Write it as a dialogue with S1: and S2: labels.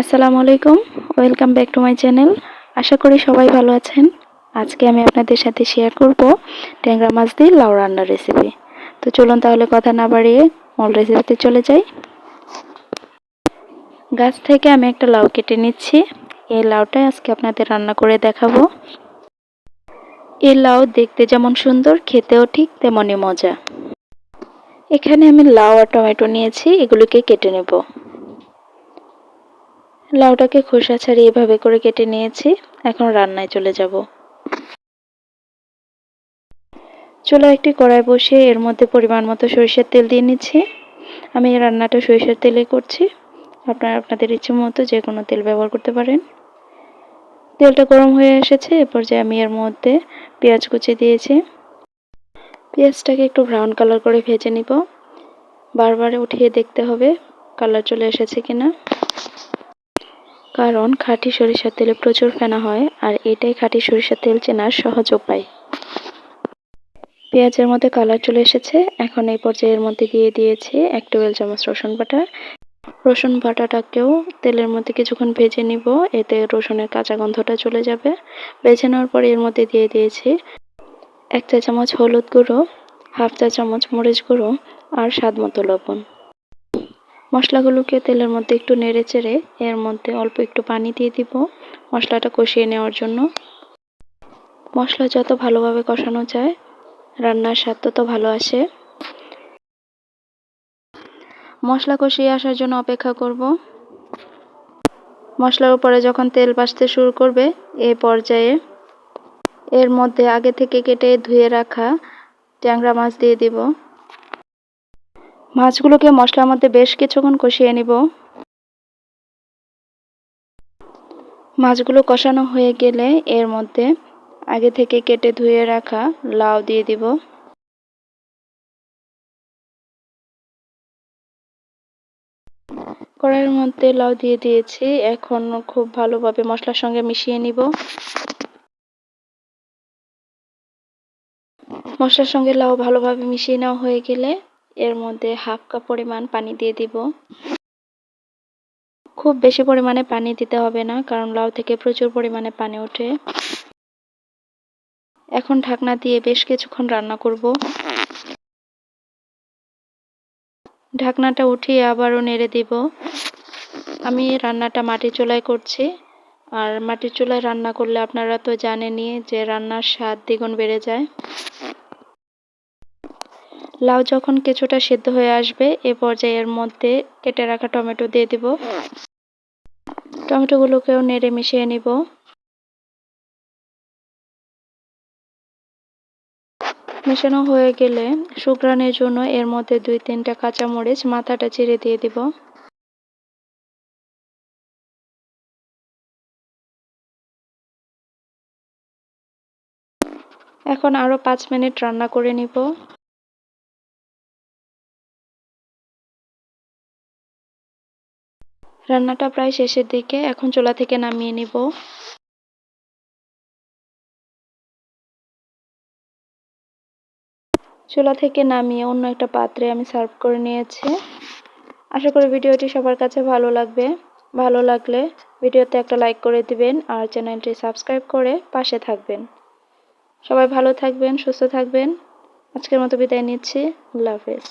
S1: আসসালামু আলাইকুম। Welcome back to my channel আশা করি সবাই ভালো আছেন। আজকে আমি আপনাদের সাথে শেয়ার করব ট্যাংরা মাছ দিয়ে লাউ রান্নার রেসিপি তো চলুন তাহলে কথা না বাড়িয়ে মূল রেসিপিতে চলে যাই। গাছ থেকে আমি একটা লাউ কেটে নিচ্ছি। এই লাউটাই আজকে আপনাদের রান্না করে দেখাবো। এই লাউ দেখতে যেমন সুন্দর, খেতেও ঠিক তেমনই মজা। এখানে আমি লাউ আর টমেটো নিয়েছি, এগুলোকে কেটে নেব। লাউটাকে খোসা ছাড়িয়ে এভাবে করে কেটে নিয়েছি। এখন রান্নায় চলে যাব। চুলা একটি কড়াই বসিয়ে এর মধ্যে পরিমাণ মতো সরিষার তেল দিয়ে নিচ্ছি। আমি এই রান্নাটা সরিষার তেলে করছি। আপনারা আপনাদের ইচ্ছে মতো যে কোনো তেল ব্যবহার করতে পারেন। তেলটা গরম হয়ে এসেছে এরপর যে আমি এর মধ্যে পেঁয়াজ কুচি দিয়েছি। পেঁয়াজটাকে একটু ব্রাউন কালার করে ভেজে নিব। বারবার উঠিয়ে দেখতে হবে কালার চলে এসেছে কিনা। কারণ খাঁটি সরিষার তেলে প্রচুর ফেনা হয়, আর এটাই খাঁটি সরিষার তেল চেনার সহজ উপায়। পেঁয়াজের মধ্যে কালার চলে এসেছে। এখন এই পর্যায়ের মধ্যে দিয়ে দিয়েছি এক টেবিল চামচ রসুন বাটা। রসুন বাটাটাকেও তেলের মধ্যে কিছুক্ষণ ভেজে নিব, এতে রসুনের কাঁচা গন্ধটা চলে যাবে। ভেজে নেওয়ার পরে এর মধ্যে দিয়ে দিয়েছি এক চা চামচ হলুদ গুঁড়ো, হাফ চা চামচ মরিচ গুঁড়ো, আর স্বাদ মতো লবণ। মশলাগুলোকে তেলের মধ্যে একটু নেড়ে চেড়ে এর মধ্যে অল্প একটু পানি দিয়ে দিব মশলাটা কষিয়ে নেওয়ার জন্য। মশলা যত ভালোভাবে কষানো যায়, রান্নার স্বাদ তত ভালো আসে। মশলা কষিয়ে আসার জন্য অপেক্ষা করব। মশলার উপরে যখন তেল বাসতে শুরু করবে, এ পর্যায়ে এর মধ্যে আগে থেকে কেটে ধুয়ে রাখা ট্যাংরা মাছ দিয়ে দিব। মাছগুলোকে মশলার মধ্যে বেশ কিছুক্ষণ কষিয়ে নিব। মাছগুলো কষানো হয়ে গেলে এর মধ্যে আগে থেকে কেটে ধুয়ে রাখা লাউ দিয়ে দিব। কড়াইয়ের মধ্যে লাউ দিয়ে দিয়েছি। এখন খুব ভালোভাবে মশলার সঙ্গে মিশিয়ে নিব। মশলার সঙ্গে লাউ ভালোভাবে মিশিয়ে নেওয়া হয়ে গেলে এর মধ্যে হাফ কাপ পরিমাণ পানি দিয়ে দিব। খুব বেশি পরিমাণে পানি দিতে হবে না, কারণ লাউ থেকে প্রচুর পরিমাণে পানি ওঠে। এখন ঢাকনা দিয়ে বেশ কিছুক্ষণ রান্না করব। ঢাকনাটা উঠিয়ে আবারও নেড়ে দিব। আমি রান্নাটা মাটির চুলায় করছি। আর মাটির চুলায় রান্না করলে আপনারা তো জানেনই যে রান্নার স্বাদ দ্বিগুণ বেড়ে যায়। লাউ যখন কিছুটা সিদ্ধ হয়ে আসবে, এ পর্যায়ে এর মধ্যে কেটে রাখা টমেটো দিয়ে দিব। টমেটোগুলোকেও নেড়ে মিশিয়ে নিব। মেশানো হয়ে গেলে শুকরানের জন্য এর মধ্যে দুই তিনটা কাঁচামরিচ মাথাটা চিড়ে দিয়ে দিব। এখন আরও পাঁচ মিনিট রান্না করে নিব। রান্নাটা প্রায় শেষের দিকে, এখন চুলা থেকে নামিয়ে নিব। চুলা থেকে নামিয়ে অন্য একটা পাত্রে আমি সার্ভ করে নিয়েছি। আশা করি ভিডিওটি সবার কাছে ভালো লাগবে। ভালো লাগলে ভিডিওতে একটা লাইক করে দিবেন আর চ্যানেলটি সাবস্ক্রাইব করে পাশে থাকবেন। সবাই ভালো থাকবেন, সুস্থ থাকবেন। আজকের মতো বিদায় নিচ্ছি। আল্লাহ হাফেজ।